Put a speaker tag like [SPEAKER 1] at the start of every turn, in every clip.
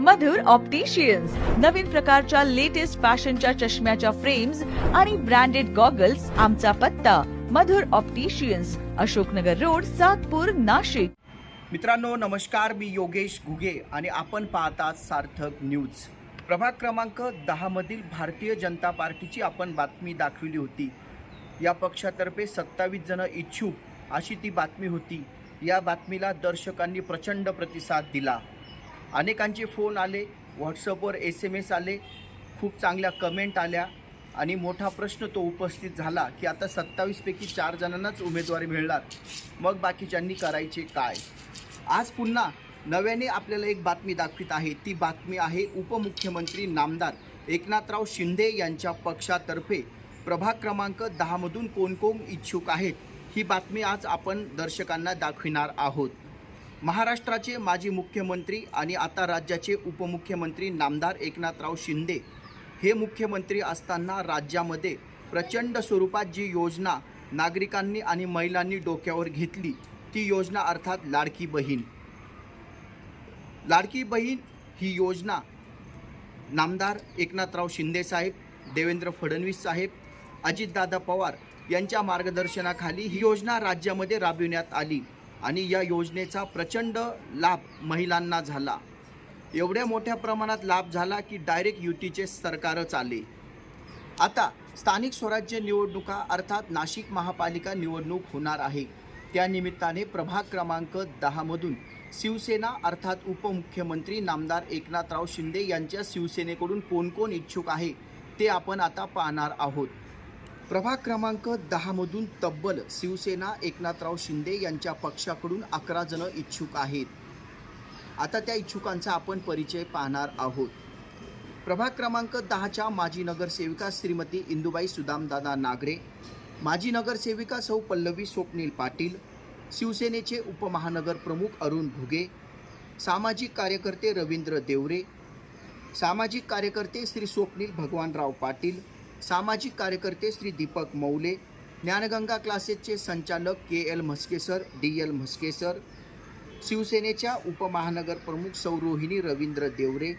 [SPEAKER 1] मधुर opticians नवीन प्रकारच्या latest फॅशनच्या चष्म्याच्या फ्रेम्स आणि ब्रँडेड गॉगल्स आमचा पत्ता. Madhur opticians Ashoknagar road Satpur Nashik.
[SPEAKER 2] मित्रांनो नमस्कार मी योगेश घुगे आणि आपण पाहतात सार्थक न्यूज. प्रभाग क्रमांक दहामधील भारतीय जनता पार्टीची आपण बातमी दाखविली होती. या पक्षातर्फे सत्तावीस जण इच्छुक अशी ती बातमी होती. या बातमीला दर्शकांनी प्रचंड प्रतिसाद दिला. अनेकांचे फोन आले व्हॉट्सअपवर एस एम एस आले खूप चांगल्या कमेंट आल्या आणि मोठा प्रश्न तो उपस्थित झाला की आता सत्तावीसपैकी चार जणांनाच उमेदवारी मिळणार. मग बाकीच्यांनी करायचे काय? आज पुन्हा नव्याने आपल्याला एक बातमी दाखवित आहे. ती बातमी आहे उपमुख्यमंत्री नामदार एकनाथराव शिंदे यांच्या पक्षातर्फे. प्रभाग क्रमांक दहामधून कोण कोण इच्छुक आहेत? ही बातमी आज आपण दर्शकांना दाखविणार आहोत. महाराष्ट्राचे माजी मुख्यमंत्री आणि आता राज्याचे उपमुख्यमंत्री नामदार एकनाथराव शिंदे हे मुख्यमंत्री असताना राज्यामध्ये प्रचंड स्वरूपात जी योजना नागरिकांनी आणि महिलांनी डोक्यावर घेतली ती योजना अर्थात लाडकी बहीण. लाडकी बहीण ही योजना नामदार एकनाथराव शिंदे साहेब देवेंद्र फडणवीस साहेब अजितदादा पवार यांच्या मार्गदर्शनाखाली ही योजना राज्यामध्ये राबविण्यात आली. आणि या योजनेचा प्रचंड लाभ महिलांना झाला. एवढ्या मोठ्या प्रमाणात लाभ झाला की डायरेक्ट युतीचे सरकारच आले. आता स्थानिक स्वराज्य निवडणुका अर्थात नाशिक महापालिका निवडणूक होणार आहे. त्यानिमित्ताने प्रभाग क्रमांक दहामधून शिवसेना अर्थात उपमुख्यमंत्री नामदार एकनाथराव शिंदे यांच्या शिवसेनेकडून कोण कोण इच्छुक आहे ते आपण आता पाहणार आहोत. प्रभाग क्रमांक दहामधून तब्बल शिवसेना एकनाथराव शिंदे यांच्या पक्षाकडून अकरा जण इच्छुक आहेत. आता त्या इच्छुकांचा आपण परिचय पाहणार आहोत. प्रभाग क्रमांक दहाच्या माजी नगरसेविका श्रीमती इंदुबाई सुदामदादा नागरे माजी नगरसेविका सौ पल्लवी स्वप्नील पाटील शिवसेनेचे उपमहानगर प्रमुख अरुण भुगे सामाजिक कार्यकर्ते रवींद्र देवरे सामाजिक कार्यकर्ते श्री स्वप्नील भगवानराव पाटील सामाजिक कार्यकर्ते श्री दीपक मौले ज्ञानगंगा क्लासेसचे संचालक के एल म्हस्केसर डी एल म्हस्केसर शिवसेनेच्या उपमहानगर प्रमुख सौरोहिणी रवींद्र देवरे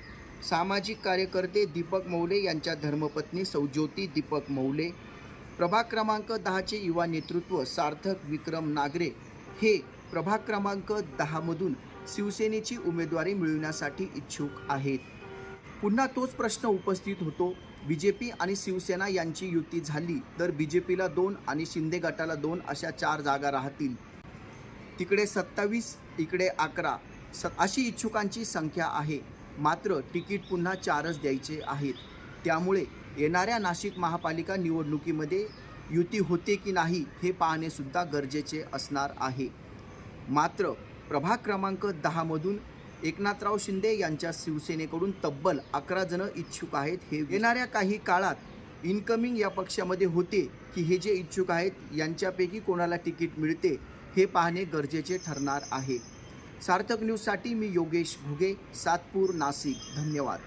[SPEAKER 2] सामाजिक कार्यकर्ते दीपक मौले यांच्या धर्मपत्नी सौज्योती दीपक मौले प्रभाग क्रमांक दहाचे युवा नेतृत्व सार्थक विक्रम नागरे हे प्रभाग क्रमांक दहामधून शिवसेनेची उमेदवारी मिळवण्यासाठी इच्छुक आहेत. पुन्हा तोच प्रश्न उपस्थित होतो. बी जे पी आणि शिवसेना यांची युती झाली तर बी जे पीला दोन आणि शिंदे गटाला दोन अशा चार जागा राहतील. तिकडे सत्तावीस इकडे अकरा स अशी इच्छुकांची संख्या आहे. मात्र तिकीट पुन्हा चारच द्यायचे आहेत. त्यामुळे येणाऱ्या नाशिक महापालिका निवडणुकीमध्ये युती होते की नाही हे पाहणेसुद्धा गरजेचे असणार आहे. मात्र प्रभाग क्रमांक दहामधून एकनाथराव शिंदे यांच्या शिवसेनेकडून तब्बल अकरा जण इच्छुक आहेत हे येणाऱ्या काही काळात इन्कमिंग या पक्षामध्ये होते की हे जे इच्छुक आहेत यांच्यापैकी कोणाला तिकीट मिळते हे पाहणे गरजेचे ठरणार आहे. सार्थक न्यूजसाठी मी योगेश भुगे सातपूर नाशिक. धन्यवाद.